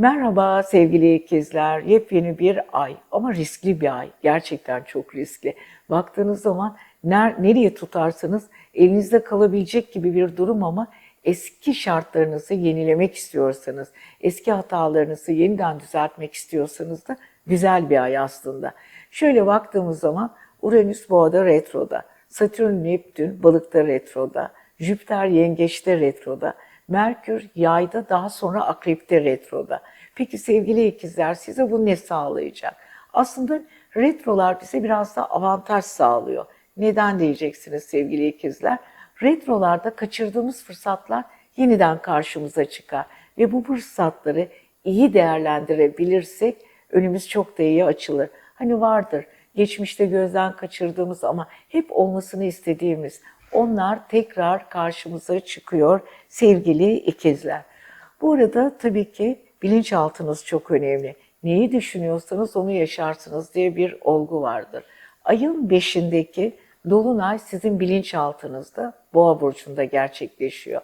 Merhaba sevgili ikizler. Yepyeni bir ay ama riskli bir ay. Gerçekten çok riskli. Baktığınız zaman ner, nereye tutarsanız elinizde kalabilecek gibi bir durum ama eski şartlarınızı yenilemek istiyorsanız, eski hatalarınızı yeniden düzeltmek istiyorsanız da güzel bir ay aslında. Şöyle baktığımız zaman Uranüs boğada retroda, Satürn Neptün balıkta retroda, Jüpiter yengeçte retroda, Merkür yayda daha sonra akrepte retroda. Peki sevgili ikizler size bu ne sağlayacak? Aslında retrolar bize biraz da avantaj sağlıyor. Neden diyeceksiniz sevgili ikizler? Retrolarda kaçırdığımız fırsatlar yeniden karşımıza çıkar ve bu fırsatları iyi değerlendirebilirsek önümüz çok da iyi açılır. Hani vardır geçmişte gözden kaçırdığımız ama hep olmasını istediğimiz onlar tekrar karşımıza çıkıyor sevgili ikizler. Bu arada tabii ki bilinçaltınız çok önemli. Neyi düşünüyorsanız onu yaşarsınız diye bir olgu vardır. Ayın beşindeki dolunay sizin bilinçaltınızda boğa burcunda gerçekleşiyor.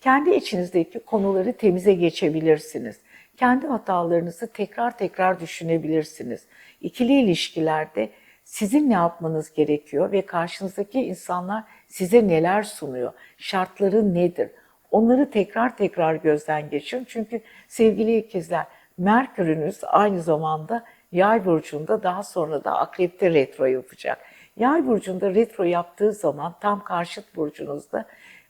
Kendi içinizdeki konuları temize geçebilirsiniz. Kendi hatalarınızı tekrar tekrar düşünebilirsiniz. İkili ilişkilerde sizin ne yapmanız gerekiyor ve karşınızdaki insanlar size neler sunuyor, şartları nedir? Onları tekrar tekrar gözden geçirin. Çünkü sevgili ikizler, Merkür'ünüz aynı zamanda Yay burcunda daha sonra da Akrep'te retro yapacak. Yay burcunda retro yaptığı zaman tam karşıt burcunuzda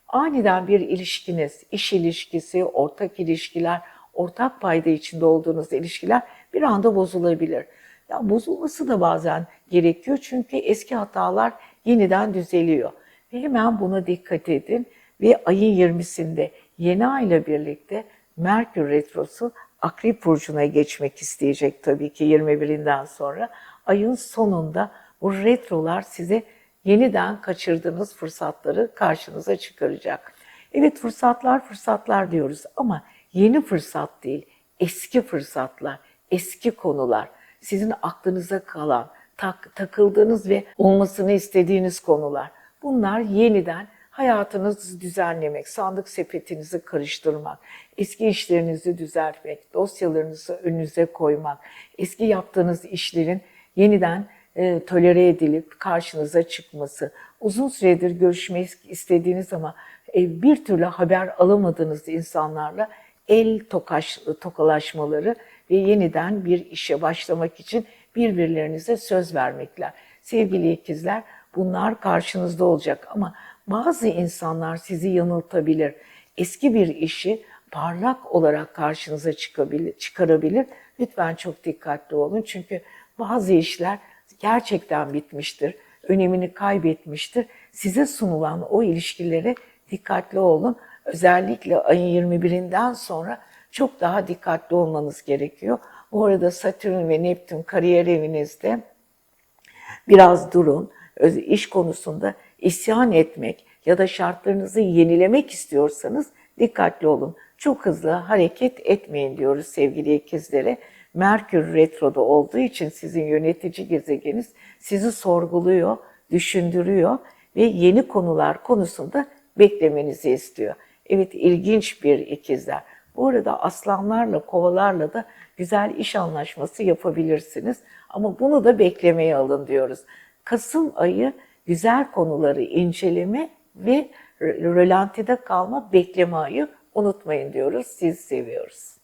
aniden bir ilişkiniz, iş ilişkisi, ortak ilişkiler, ortak payda içinde olduğunuz ilişkiler bir anda bozulabilir. Ya bozulması da bazen gerekiyor çünkü eski hatalar yeniden düzeliyor. Ve hemen buna dikkat edin ve ayın 20'sinde yeni ayla birlikte Merkür Retrosu Akrep Burcu'na geçmek isteyecek tabii ki 21'inden sonra. Ayın sonunda bu retrolar size yeniden kaçırdığınız fırsatları karşınıza çıkaracak. Evet fırsatlar fırsatlar diyoruz ama yeni fırsat değil, eski fırsatlar, eski konular, sizin aklınıza kalan, tak, takıldığınız ve olmasını istediğiniz konular. Bunlar yeniden hayatınızı düzenlemek, sandık sepetinizi karıştırmak, eski işlerinizi düzeltmek, dosyalarınızı önünüze koymak, eski yaptığınız işlerin yeniden e, tolere edilip karşınıza çıkması, uzun süredir görüşmek istediğiniz ama e, bir türlü haber alamadığınız insanlarla el tokaş, tokalaşmaları ve yeniden bir işe başlamak için birbirlerinize söz vermekler. Sevgili ikizler bunlar karşınızda olacak ama bazı insanlar sizi yanıltabilir. Eski bir işi parlak olarak karşınıza çıkabilir, çıkarabilir. Lütfen çok dikkatli olun çünkü bazı işler gerçekten bitmiştir, önemini kaybetmiştir. Size sunulan o ilişkilere dikkatli olun. Özellikle ayın 21'inden sonra çok daha dikkatli olmanız gerekiyor. Bu arada Satürn ve Neptün kariyer evinizde biraz durun. İş konusunda isyan etmek ya da şartlarınızı yenilemek istiyorsanız dikkatli olun. Çok hızlı hareket etmeyin diyoruz sevgili ikizlere. Merkür retroda olduğu için sizin yönetici gezegeniz sizi sorguluyor, düşündürüyor ve yeni konular konusunda beklemenizi istiyor. Evet ilginç bir ikizler. Bu arada aslanlarla, kovalarla da güzel iş anlaşması yapabilirsiniz. Ama bunu da beklemeye alın diyoruz. Kasım ayı güzel konuları inceleme ve rölantide kalma bekleme ayı unutmayın diyoruz. Siz seviyoruz.